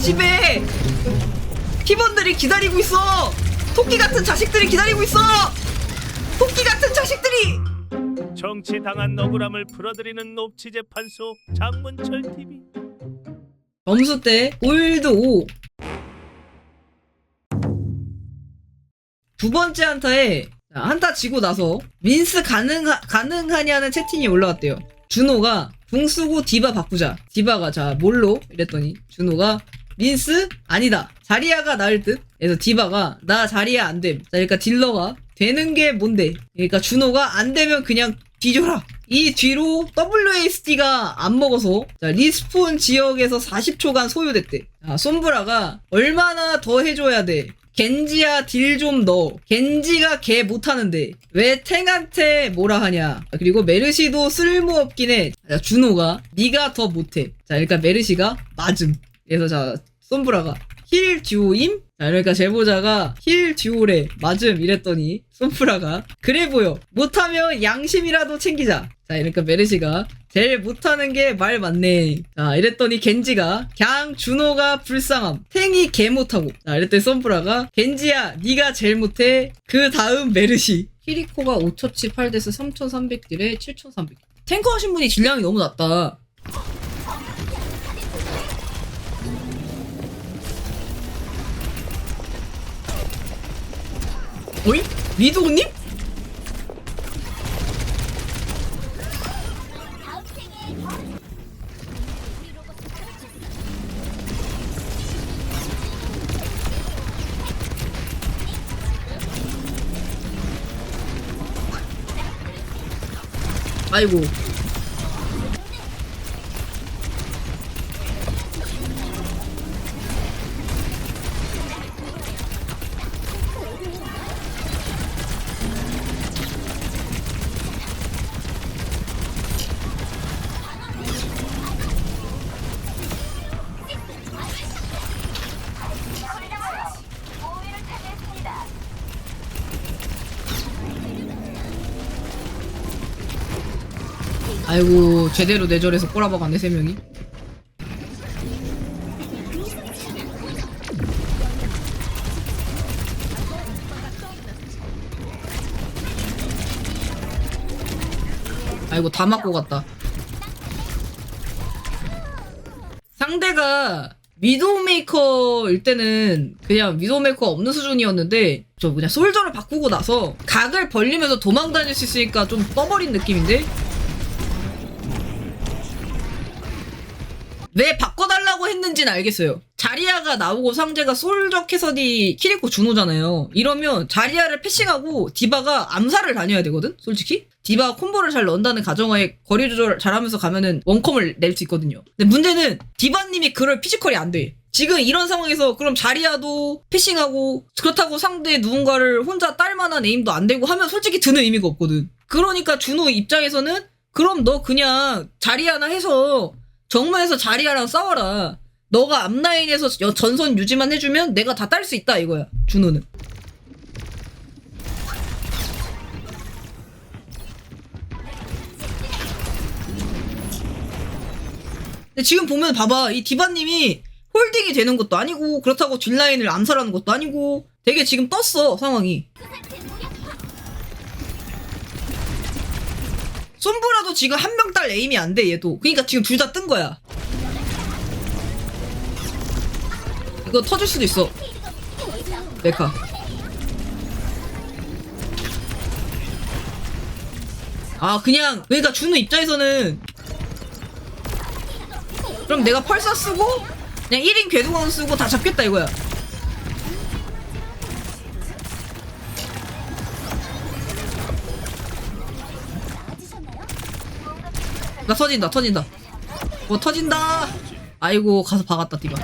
집에 팀원들이 기다리고 있어. 토끼 같은 자식들이 기다리고 있어. 토끼 같은 자식들이. 정치 당한 억울함을 풀어드리는 옵치 재판소 장문철 TV. 점수 때 골드 5. 두 번째 한타에 자, 한타 지고 나서 민스 가능하, 가능하냐는 채팅이 올라왔대요. 준호가 궁 쓰고 디바 바꾸자. 디바가 자 뭘로? 이랬더니 준호가 민스 아니다. 자리아가 나을 듯. 그래서 디바가 나 자리아 안 됨. 자, 그러니까 딜러가 되는 게 뭔데? 그러니까 준호가 안 되면 그냥 뒤져라. 이 뒤로 WASD가 안 먹어서 자, 리스폰 지역에서 40초간 소요됐대. 자, 솜브라가 얼마나 더 해줘야 돼? 겐지야 딜 좀 넣어. 겐지가 개 못하는데 왜 탱한테 뭐라 하냐? 그리고 메르시도 쓸모없긴 해. 자, 준호가 네가 더 못해. 자, 그러니까 메르시가 맞음. 그래서 자 솜브라가 힐 듀오임? 자, 그러니까 제보자가 힐 듀오래 맞음 이랬더니 솜프라가 그래 보여. 못하면 양심이라도 챙기자. 자 그러니까 메르시가 제일 못하는 게 말 맞네. 자 이랬더니 겐지가 그냥 준호가 불쌍함. 탱이 개 못하고. 자 이랬더니 솜프라가 겐지야 네가 제일 못해. 그 다음 메르시. 키리코가 5처치 8데스 3300딜에 7300 탱커 하신 분이 질량이 너무 낮다 어이? 미도님? 아이고 아이고 제대로 내절해서 꼬라박았네 세 명이. 아이고 다 맞고 갔다. 상대가 미도메이커일 때는 그냥 미도메이커 없는 수준이었는데 저 그냥 솔저를 바꾸고 나서 각을 벌리면서 도망 다닐 수 있으니까 좀 떠버린 느낌인데 왜 바꿔달라고 했는지는 알겠어요. 자리아가 나오고 상대가 솔저 캐서디 키리코 준호잖아요. 이러면 자리아를 패싱하고 디바가 암살을 다녀야 되거든? 솔직히? 디바가 콤보를 잘 넣는다는 가정하에 거리 조절 잘하면서 가면은 원컴을 낼 수 있거든요. 근데 문제는 디바님이 그럴 피지컬이 안 돼. 지금 이런 상황에서 그럼 자리아도 패싱하고 그렇다고 상대 누군가를 혼자 딸 만한 에임도 안 되고 하면 솔직히 드는 의미가 없거든. 그러니까 준호 입장에서는 그럼 너 그냥 자리아나 해서 정말에서 자리아랑 싸워라. 너가 앞라인에서 여- 전선 유지만 해주면 내가 다 딸 수 있다 이거야. 준호는. 근데 지금 보면 봐봐 이 디바님이 홀딩이 되는 것도 아니고 그렇다고 뒷라인을 암살하는 것도 아니고 되게 지금 떴어 상황이. 솜브라도 지금 한 명 딸 에임이 안 돼 얘도. 그러니까 지금 둘 다 뜬 거야. 이거 터질 수도 있어. 메카. 아 그냥 그러니까 준우 입장에서는 그럼 내가 펄사 쓰고 그냥 1인 궤도광 쓰고 다 잡겠다 이거야 나 터진다 터진다. 뭐 터진다. 아이고 가서 박았다 디바.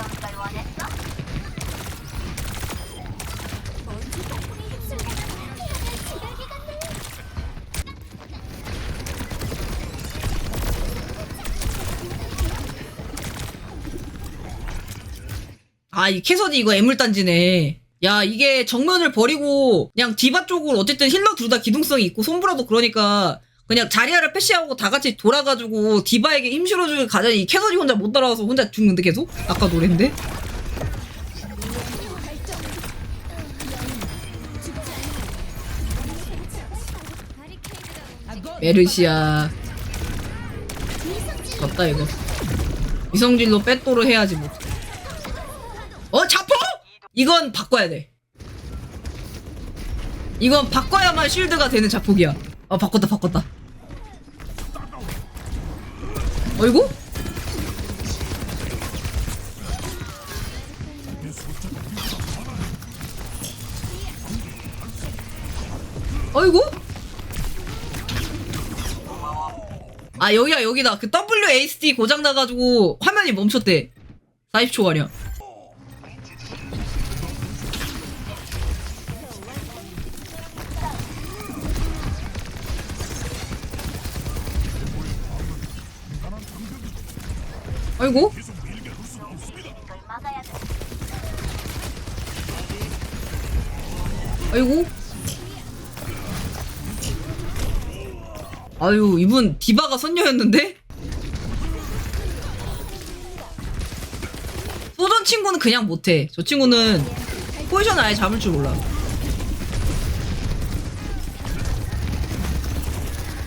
아, 이 캐서디 이거 애물단지네. 야, 이게 정면을 버리고 그냥 디바 쪽으로 어쨌든 힐러 둘 다 기동성이 있고 손브라도 그러니까 그냥 자리아를 패시하고 다 같이 돌아가지고 디바에게 힘 실어주기 가자니 캐논이 혼자 못 따라와서 혼자 죽는데 계속? 아까 노랜데? 메르시아 맞다 이거 이성질로 빼또로 해야지 뭐 어? 자포? 이건 바꿔야 돼 이건 바꿔야만 쉴드가 되는 자폭이야 아 바꿨다 바꿨다 어이구? 어이구? 아 여기야 여기다 그 WASD 고장 나가지고 화면이 멈췄대 40초 가량 아이고. 아이고. 아유 이분 디바가 선녀였는데? 소전 친구는 그냥 못해. 저 친구는 포지션 아예 잡을 줄 몰라.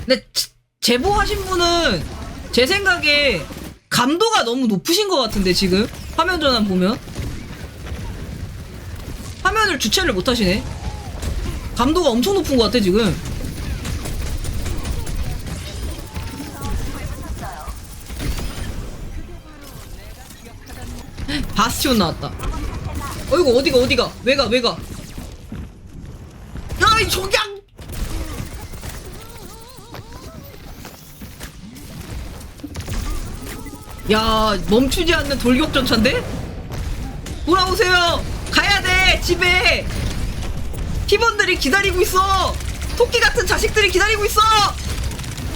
근데 치- 제보하신 분은 제 생각에 감도가 너무 높으신 것 같은데 지금? 화면 전환 보면? 화면을 주체를 못 하시네. 감도가 엄청 높은 것 같아 지금. 바스티온 나왔다. 어이구 어디가 어디가? 왜가 왜가 야 멈추지 않는 돌격전차인데? 돌아오세요! 가야 돼! 집에! 팀원들이 기다리고 있어! 토끼 같은 자식들이 기다리고 있어!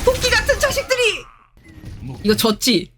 토끼 같은 자식들이! 이거 졌지?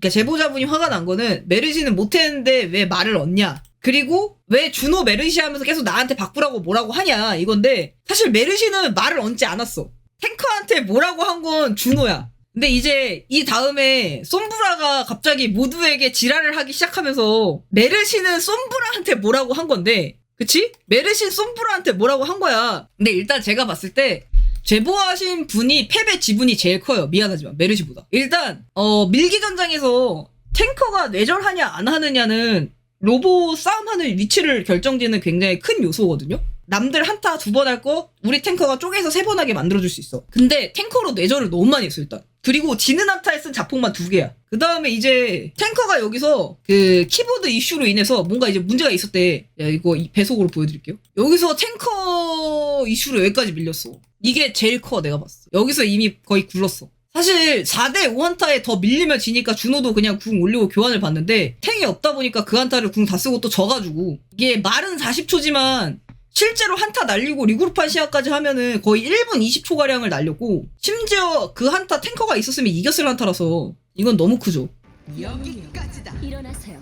그러니까 제보자분이 화가 난 거는 메르시는 못했는데 왜 말을 얻냐? 그리고 왜 준호 메르시 하면서 계속 나한테 바꾸라고 뭐라고 하냐 이건데 사실 메르시는 말을 얹지 않았어. 탱커한테 뭐라고 한 건 준호야 근데 이제 이 다음에 솜브라가 갑자기 모두에게 지랄을 하기 시작하면서 메르시는 솜브라한테 뭐라고 한 건데 그치? 메르시 솜브라한테 뭐라고 한 거야 근데 일단 제가 봤을 때 제보하신 분이 패배 지분이 제일 커요. 미안하지만 메르시보다. 일단 어 밀기 전장에서 탱커가 뇌절하냐 안 하느냐는 로보 싸움하는 위치를 결정짓는 굉장히 큰 요소거든요. 남들 한타 두 번 할 거 우리 탱커가 쪼개서 세 번 하게 만들어줄 수 있어. 근데 탱커로 뇌절을 너무 많이 했어 일단. 그리고 지는 한타에 쓴 자폭만 두 개야. 그 다음에 이제 탱커가 여기서 그 키보드 이슈로 인해서 뭔가 이제 문제가 있었대. 야 이거 이 배속으로 보여드릴게요. 여기서 탱커 이슈로 여기까지 밀렸어. 이게 제일 커 내가 봤어. 여기서 이미 거의 굴렀어. 사실 4대 5한타에 더 밀리면 지니까 준호도 그냥 궁 올리고 교환을 봤는데 탱이 없다 보니까 그 한타를 궁 다 쓰고 또 져가지고 이게 말은 40초지만 실제로 한타 날리고 리그룹판 시합까지 하면은 거의 1분 20초 가량을 날렸고 심지어 그 한타 탱커가 있었으면 이겼을 한타라서 이건 너무 크죠. 일어나세요.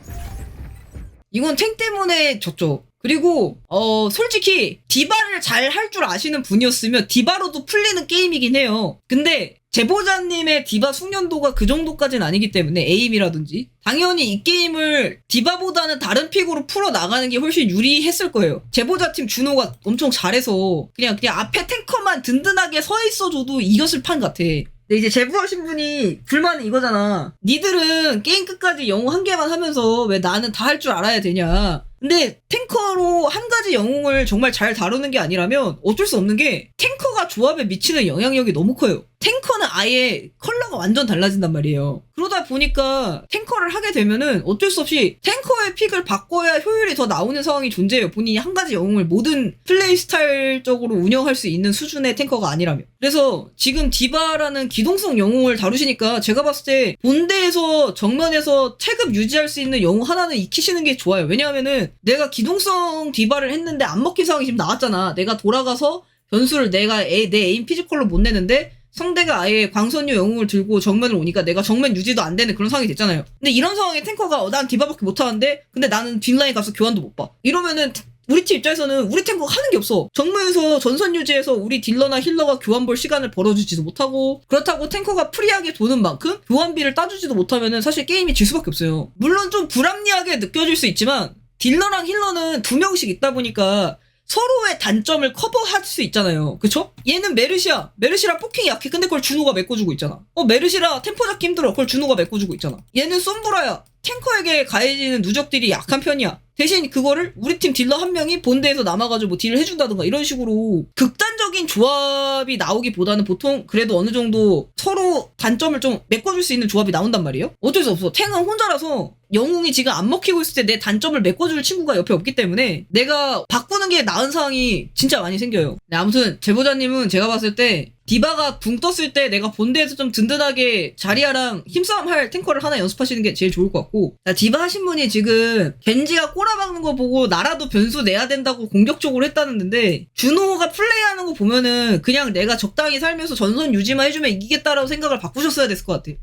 이건 탱 때문에 졌죠. 그리고 어 솔직히 디바를 잘 할 줄 아시는 분이었으면 디바로도 풀리는 게임이긴 해요. 근데 제보자님의 디바 숙련도가 그 정도까지는 아니기 때문에 에임이라든지 당연히 이 게임을 디바보다는 다른 픽으로 풀어 나가는 게 훨씬 유리했을 거예요. 제보자 팀 준호가 엄청 잘해서 그냥 그냥 앞에 탱커만 든든하게 서 있어줘도 이겼을 판 같아. 근데 이제 제보하신 분이 불만은 이거잖아. 니들은 게임 끝까지 영웅 한 개만 하면서 왜 나는 다 할 줄 알아야 되냐. 근데 탱커로 한 가지 영웅을 정말 잘 다루는 게 아니라면 어쩔 수 없는 게 탱커가 조합에 미치는 영향력이 너무 커요. 탱커는 아예 컬러가 완전 달라진단 말이에요. 보니까 탱커를 하게 되면은 어쩔 수 없이 탱커의 픽을 바꿔야 효율이 더 나오는 상황이 존재해요. 본인이 한 가지 영웅을 모든 플레이 스타일적으로 운영할 수 있는 수준의 탱커가 아니라면. 그래서 지금 디바라는 기동성 영웅을 다루시니까 제가 봤을 때 본대에서 정면에서 체급 유지할 수 있는 영웅 하나는 익히시는 게 좋아요. 왜냐하면은 내가 기동성 디바를 했는데 안 먹힌 상황이 지금 나왔잖아. 내가 돌아가서 변수를 내가 애- 내 에임 피지컬로 못 내는데 상대가 아예 광선유 영웅을 들고 정면을 오니까 내가 정면 유지도 안 되는 그런 상황이 됐잖아요. 근데 이런 상황에 탱커가 어, 난 디바밖에 못 하는데 근데 나는 뒷라인 가서 교환도 못 봐. 이러면은 우리 팀 입장에서는 우리 탱커가 하는 게 없어. 정면에서 전선 유지해서 우리 딜러나 힐러가 교환 볼 시간을 벌어주지도 못하고 그렇다고 탱커가 프리하게 도는 만큼 교환비를 따주지도 못하면은 사실 게임이 질 수밖에 없어요. 물론 좀 불합리하게 느껴질 수 있지만 딜러랑 힐러는 두 명씩 있다 보니까 서로의 단점을 커버할 수 있잖아요. 그쵸? 얘는 메르시아. 메르시라 포킹이 약해. 근데 그걸 준호가 메꿔주고 있잖아. 어, 메르시라 템포 잡기 힘들어. 그걸 준호가 메꿔주고 있잖아. 얘는 솜브라야. 탱커에게 가해지는 누적들이 약한 편이야. 대신 그거를 우리 팀 딜러 한 명이 본대에서 남아가지고 뭐 딜을 해준다든가 이런 식으로 극단적인 조합이 나오기보다는 보통 그래도 어느 정도 서로 단점을 좀 메꿔줄 수 있는 조합이 나온단 말이에요. 어쩔 수 없어. 탱은 혼자라서 영웅이 지금 안 먹히고 있을 때 내 단점을 메꿔줄 친구가 옆에 없기 때문에 내가 바꾸는 게 나은 상황이 진짜 많이 생겨요. 네, 아무튼 제보자님은 제가 봤을 때 디바가 붕 떴을 때 내가 본대에서 좀 든든하게 자리아랑 힘싸움 할 탱커를 하나 연습하시는 게 제일 좋을 것 같고 자, 디바 하신 분이 지금 겐지가 꼬라 박는 거 보고 나라도 변수 내야 된다고 공격적으로 했다는데 준호가 플레이하는 거 보면은 그냥 내가 적당히 살면서 전선 유지만 해주면 이기겠다라고 생각을 바꾸셨어야 됐을 것 같아.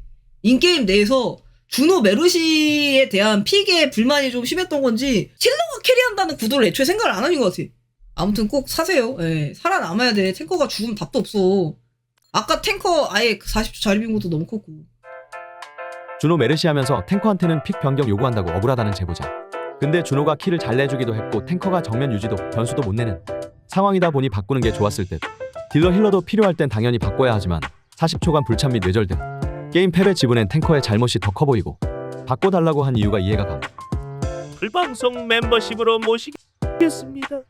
인게임 내에서 준호 메르시에 대한 픽에 불만이 좀 심했던 건지 힐러가 캐리한다는 구도를 애초에 생각을 안 하는 것 같아. 아무튼 꼭 사세요. 예, 살아남아야 돼. 탱커가 죽으면 답도 없어. 아까 탱커 아예 40초 자리 빈 것도 너무 컸고. 준호 메르시 하면서 탱커한테는 픽 변경 요구한다고 억울하다는 제보자. 근데 준호가 키를 잘 내주기도 했고 탱커가 정면 유지도 변수도 못 내는 상황이다 보니 바꾸는 게 좋았을 듯. 딜러 힐러도 필요할 땐 당연히 바꿔야 하지만 40초간 불참 및 뇌절 등 게임 패배 지분엔 탱커의 잘못이 더 커 보이고 바꿔달라고 한 이유가 이해가 가. 불방송 멤버십으로 모시겠습니다.